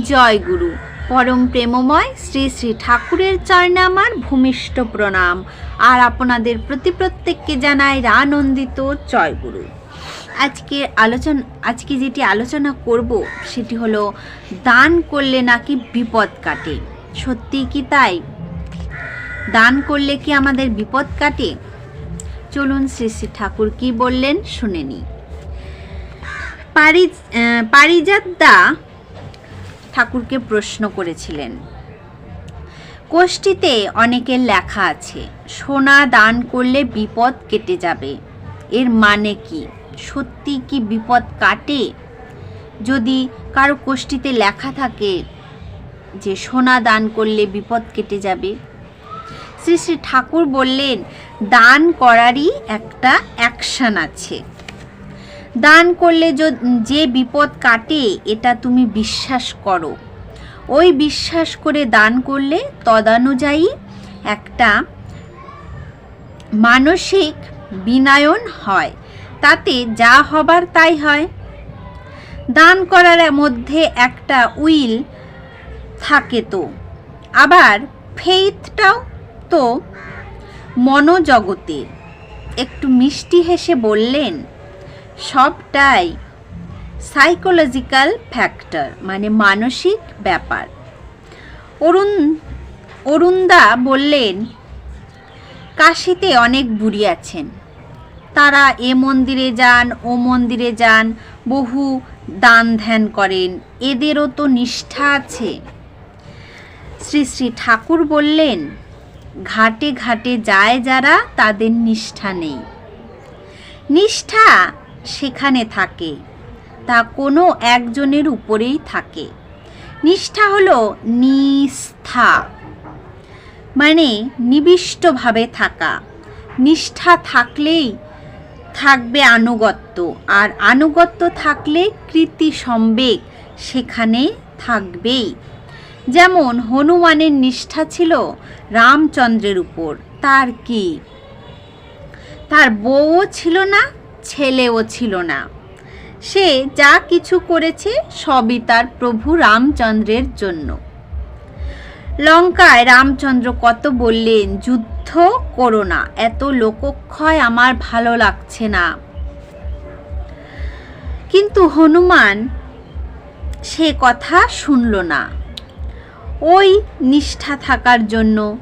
জয় গুরু। পরম প্রেমময় শ্রী শ্রী ঠাকুরের চরণে আমার ভূমিষ্ঠ প্রণাম। আর আপনাদের প্রতি প্রত্যেককে জানাই আনন্দিত জয় গুরু। আজকে আলোচনা আজকে যেটি আলোচনা করব সেটি হলো দান করলে নাকি বিপদ কাটে? সত্যি কি তাই? দান করলে কি আমাদের বিপদ কাটে? চলুন শ্রী শ্রী ঠাকুর কি বললেন শুনে নিই। পারি আহ, পারিজাতদা ঠাকুরকে প্রশ্ন করেছিলেন। কোষ্ঠীতে অনেকের লেখা আছে, সোনা দান করলে বিপদ কেটে যাবে। এর মানে কি? সত্যি কি বিপদ কাটে? যদি কারও কোষ্ঠীতে লেখা থাকে যে সোনা দান করলে বিপদ কেটে যাবে? শ্রী শ্রী ঠাকুর বললেন, দান করারই একটা অ্যাকশন আছে। দান করলে যে বিপদ কাটে, এটা তুমি বিশ্বাস করো। ওই বিশ্বাস করে দান করলে তদানুযায়ী একটা মানসিক বিনায়ন হয়। তাতে যা হবার তাই হয়। দান করার মধ্যে একটা উইল থাকে তো। আবার ফেইথটাও তো মনোজগতে একটু মিষ্টি হেসে বললেন সবটাই সাইকোলজিক্যাল ফ্যাক্টর মানে মানসিক ব্যাপার। অরুণ, অরুণদা বললেন, কাশিতে অনেক বুড়ি আছেন। তারা এ মন্দিরে যান, ও মন্দিরে যান, বহু দান ধ্যান করেন। এদেরও তো নিষ্ঠা আছে। শ্রী শ্রী ঠাকুর বললেন, ঘাটে ঘাটে যায় যারা, তাদের নিষ্ঠা নেই। নিষ্ঠা? সেখানে থাকে। তা কোনো একজনের উপরেই থাকে। নিষ্ঠা হলো নিস্থা মানে নিবিষ্টভাবে থাকা। নিষ্ঠা থাকলেই থাকবে আনুগত্য। আর আনুগত্য থাকলে কৃতি সম্বেগ সেখানে থাকবেই। যেমন হনুমানের নিষ্ঠা ছিল রামচন্দ্রের উপর, তার কি? তার বউও ছিল না ছেলেও ছিল না। সে যা কিছু করেছে সবই তার প্রভু রামচন্দ্রের জন্য। লঙ্কায় রামচন্দ্র কত বললেন, যুদ্ধ করো না, এত লোকক্ষয় আমার ভালো লাগছে না। কিন্তু হনুমান সে কথা শুনল না। ওই নিষ্ঠা থাকার জন্য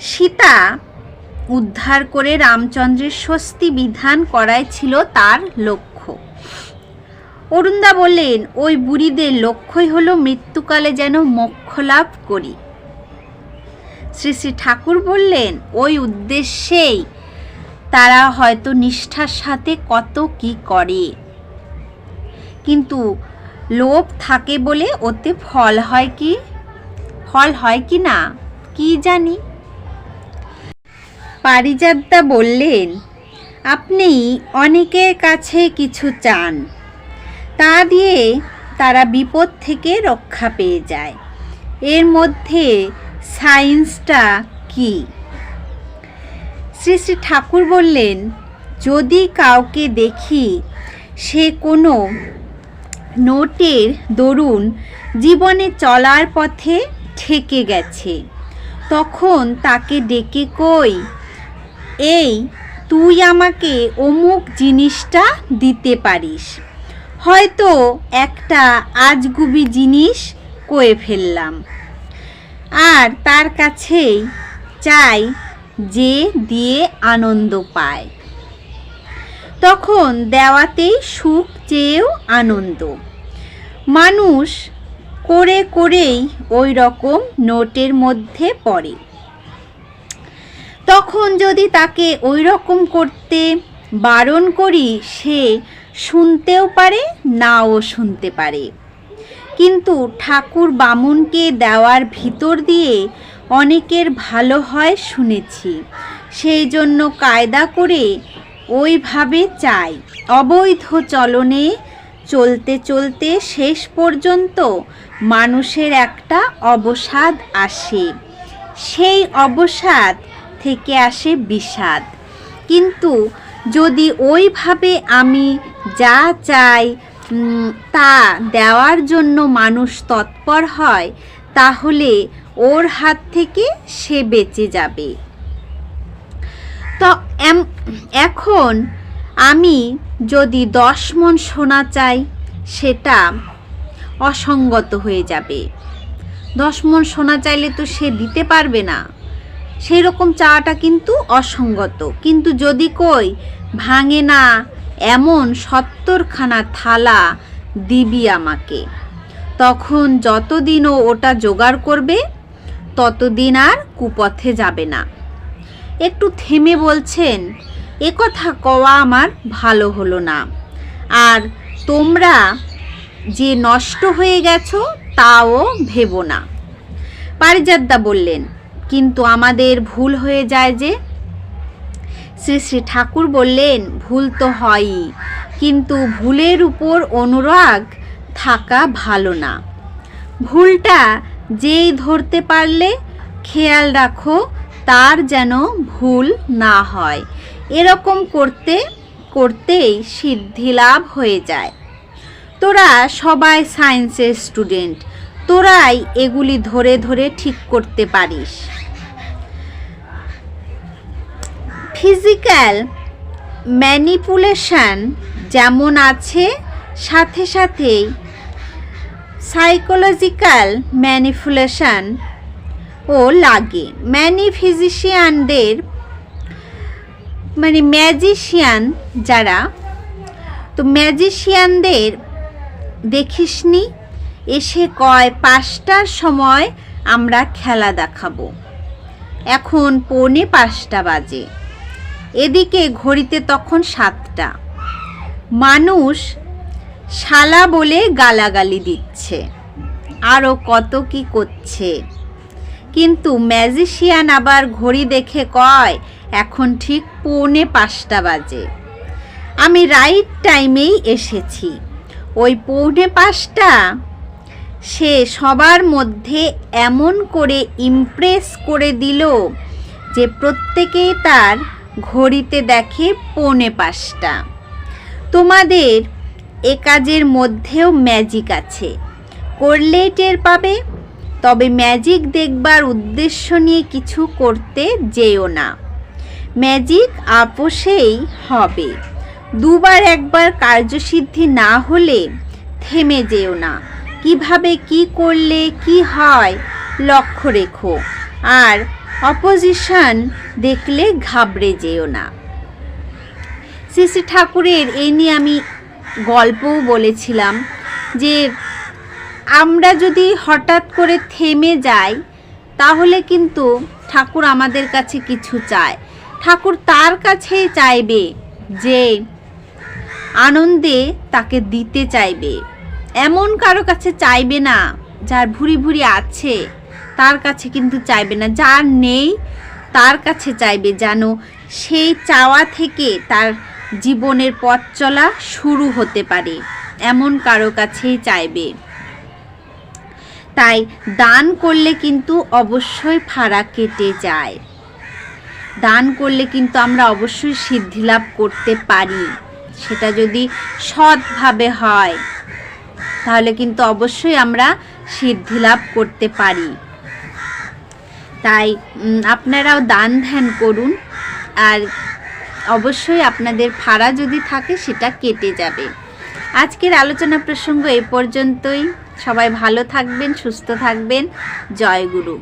সীতা উদ্ধার করে রামচন্দ্রের স্বস্তি বিধান করাই ছিল তার লক্ষ্য। অরুণদা বললেন, ওই বুড়িদের লক্ষ্যই হলো মৃত্যুকালে যেন মোক্ষ লাভ করি। শ্রী শ্রী ঠাকুর বললেন, ওই উদ্দেশ্যেই তারা হয়তো নিষ্ঠার সাথে কত কি করে। কিন্তু লোভ থাকে বলে ওতে ফল হয় কি? ফল হয় কি না? কি জানি? পারিজাতদা বললেন, আপনি অনেকের কাছে কিছু চান। তা দিয়ে তারা বিপদ থেকে রক্ষা পেয়ে যায়। এর মধ্যে সায়েন্সটা কি? শ্রী শ্রী ঠাকুর বললেন, যদি কাউকে দেখি, সে কোনো নোটের দরুন জীবনে চলার পথে ঠেকে গেছে, তখন তাকে ডেকে কই? এই, তুই আমাকে অমুক জিনিসটা দিতে পারিস। হয়তো একটা আজগুবি জিনিস কয়ে ফেললাম। আর তার কাছেই চাই যে দিয়ে আনন্দ পায়। তখন দেওয়াতেই সুখ চেয়েও আনন্দ। মানুষ করে করেই ওই রকম নোটের মধ্যে পড়ে। তখন যদি তাকে ওই রকম করতে বারণ করি, সে শুনতেও পারে, নাও শুনতে পারে। কিন্তু ঠাকুর বামুনকে দেওয়ার ভিতর দিয়ে অনেকের ভালো হয় শুনেছি। সেই জন্য কায়দা করে ওইভাবে চাই। অবৈধ চলনে চলতে চলতে শেষ পর্যন্ত মানুষের একটা অবসাদ আসে। সেই অবসাদ থেকে আসে বিষাদ। কিন্তু যদি ওইভাবে আমি যা চাই তা দেওয়ার জন্য মানুষ তৎপর হয়, তাহলে ওর হাত থেকে সে বেঁচে যাবে। তো এখন আমি যদি দশ মন সোনা চাই, সেটা অসঙ্গত হয়ে যাবে। দশ মন সোনা চাইলে তো সে দিতে পারবে না। সেই রকম চাওয়াটা কিন্তু অসঙ্গত। কিন্তু যদি কই, ভাঙে না এমন সত্তরখানা থালা দিবি আমাকে। তখন যতদিন ও ওটা জোগাড় করবে, ততদিন আর কুপথে যাবে না। একটু থেমে বলছেন, এ কথা কওয়া আমার ভালো হলো না। আর তোমরা যে নষ্ট হয়ে গেছো, তাও ভেবো না। পারিজাদ্দা বললেন কিন্তু আমাদের ভুল হয়ে যায় যে? শ্রী শ্রী ঠাকুর বললেন, ভুল তো হয়ই, কিন্তু ভুলের উপর অনুরাগ থাকা ভালো না। ভুলটা যেই ধরতে পারলে, খেয়াল রাখো, তার যেন ভুল না হয়। এরকম করতে, করতেই সিদ্ধি লাভ হয়ে যায়। তোরা সবাই সায়েন্সের স্টুডেন্ট তোরাই এগুলি ধরে ধরে ঠিক করতে পারিস। ফিজিক্যাল ম্যানিপুলেশান যেমন আছে, সাথে সাথেই সাইকোলজিক্যাল ম্যানিপুলেশন ও লাগে। ম্যানি ফিজিশিয়ানদের মানে ম্যাজিশিয়ান যারা, তো ম্যাজিশিয়ানদের দেখিসনি? এসে কয়, পাঁচটার সময় আমরা খেলা দেখাবো। এখন পৌনে পাঁচটা বাজে। এদিকে ঘড়িতে তখন সাতটা। মানুষ শালা বলে গালাগালি দিচ্ছে। আরও কত কি করছে। কিন্তু ম্যাজিশিয়ান আবার ঘড়ি দেখে কয়, এখন ঠিক পৌনে পাঁচটা বাজে। আমি রাইট টাইমেই এসেছি। ওই পৌনে পাঁচটা সে সবার মধ্যে এমন করে ইমপ্রেস করে দিল যে প্রত্যেকেই তার ঘড়িতে দেখে পৌনে পাঁচটা। তোমাদের এ কাজের মধ্যেও ম্যাজিক আছে। করলেই টের পাবে, তবে ম্যাজিক দেখবার উদ্দেশ্য নিয়ে কিছু করতে যেও না। ম্যাজিক আপোষেই হবে। দুবার একবার কার্যসিদ্ধি না হলে থেমে যেও না। কীভাবে কি করলে কি হয়, লক্ষ্য রেখো। আর অপোজিশন দেখলে ঘাবড়ে যেও না। শ্রী ঠাকুরের এই নিয়ে আমি গল্পও বলেছিলাম যে, আমরা যদি হঠাৎ করে থেমে যাই, তাহলে কিন্তু ঠাকুর আমাদের কাছে কিছু চায়। ঠাকুর তার কাছেই চাইবে যে, আনন্দে তাকে দিতে চাইবে। এমন কারও কাছে চাইবে না, যার ভুরি ভুরি আছে, তার কাছে কিন্তু চাইবে না। যার নেই, তার কাছে চাইবে যেন সেই চাওয়া থেকে তার জীবনের পথ চলা শুরু হতে পারে। এমন কারও কাছেই চাইবে। তাই দান করলে কিন্তু অবশ্যই ফাড়া কেটে যায়। দান করলে কিন্তু আমরা অবশ্যই সিদ্ধি লাভ করতে পারি। সেটা যদি সৎভাবে হয় তাহলে কিন্তু অবশ্যই আমরা সিদ্ধি লাভ করতে পারি। তাই আপনারাও দান ধ্যান করুন। আর অবশ্যই আপনাদের ফাড়া যদি থাকে, সেটা কেটে যাবে। আজকের আলোচনা প্রসঙ্গ এই পর্যন্তই। সবাই ভালো থাকবেন, সুস্থ থাকবেন। জয় গুরু।